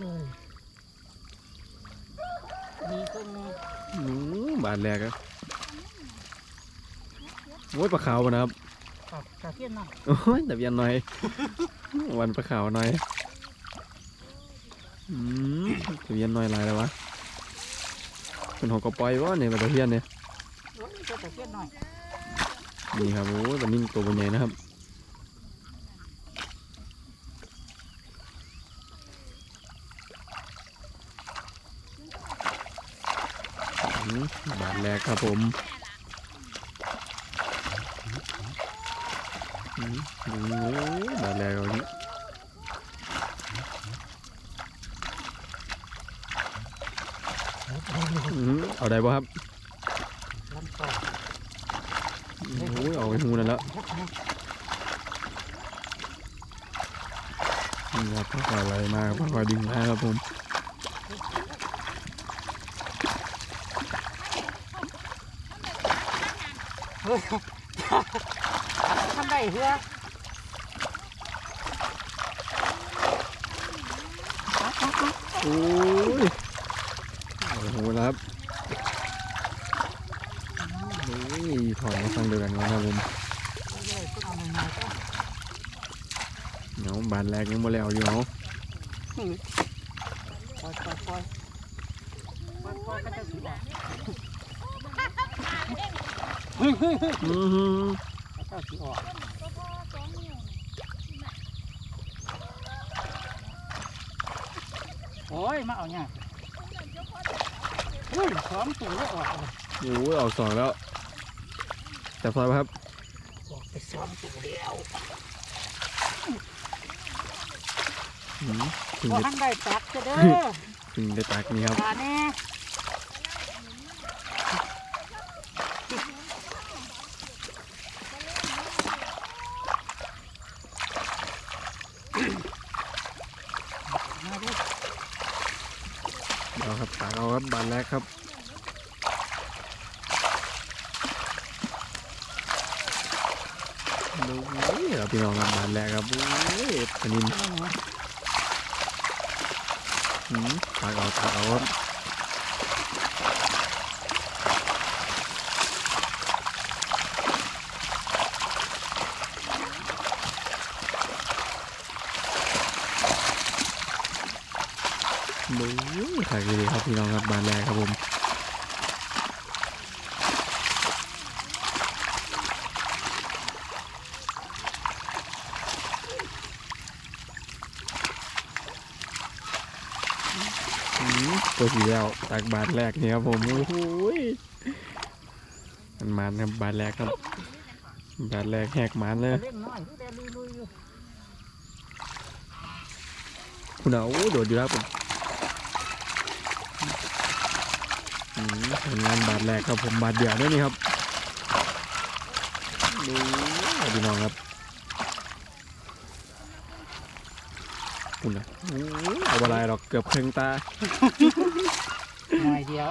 เลย มีก็มีหนูบาดแรกครับโอ้ยปลาขาวนะครับกับเพี้ยนหน่อยโอ้ยแต่ยันหน่อย วันปลาขาวหน่อยอืมแต่ยันหน่อยหลายแล้ววะเป็นหอกกระปอยวะเนี่ยปลาตะเพียนเนี่ยนี่ครับโอ้ยปลานิ่มตัวใหญ่นะครับ บาทแรกครับผมโอ้บาทแรกเอานี้เอาได้ป่ะครับโอ้ยเอาไปหูนั่นแล้วนี่ครับค่อยๆไหลมาครับค่อยๆดึงมาครับผม เฮ้ยทำได้เพื่อโอ้ยเอาไปหูแล้วครับโอ้ยถอดมาฟังเดียวกันก่อนครับผมเฮ้ยเอาหน่อยๆก็เนาบานแรกยังบ่แล้วอยู่เนาะปล่อยปล่อยปล่อยปล่อยปล่อยก็จะสิบอกเฮ้ยเฮ้ยเฮ้ย อือหือก็สิออกโอ้ยมาเอาเนี่ยเฮ้ยสองตัวแล้วออกเลยโอ้ยเอาสองแล้วแต่พอยไหมครับออกไปสองตัวเดียวอืมถึงพอได้ท่านได้ตักจะเด้อถึงได้ตักนี่ครับตาแน่มาดิ เอา ครับตักเอาครับบานแรกครับดูเราพี่น้องครับบานแรกครับโอ้ยปลานินเอาหน่อยอืมตักเอาตักเอาครับ ดูขายดีครับพี่น้องครับบานแรกครับผมตัวสีแล้วตักบาทแรกนี่ครับผมโอ้โหมันมันครับบาทแรกครับ บาทแรกแหกมันเลยคุณเอาโดดอยู่แล้วผมอืม ผลงานบาทแรกครับผมบาทเดียวด้วยนี่ครับดูพี่น้องครับคุณนะโอ้ยเอาอะไรหรอกเกือบเพ่งตาหน่อยเดียว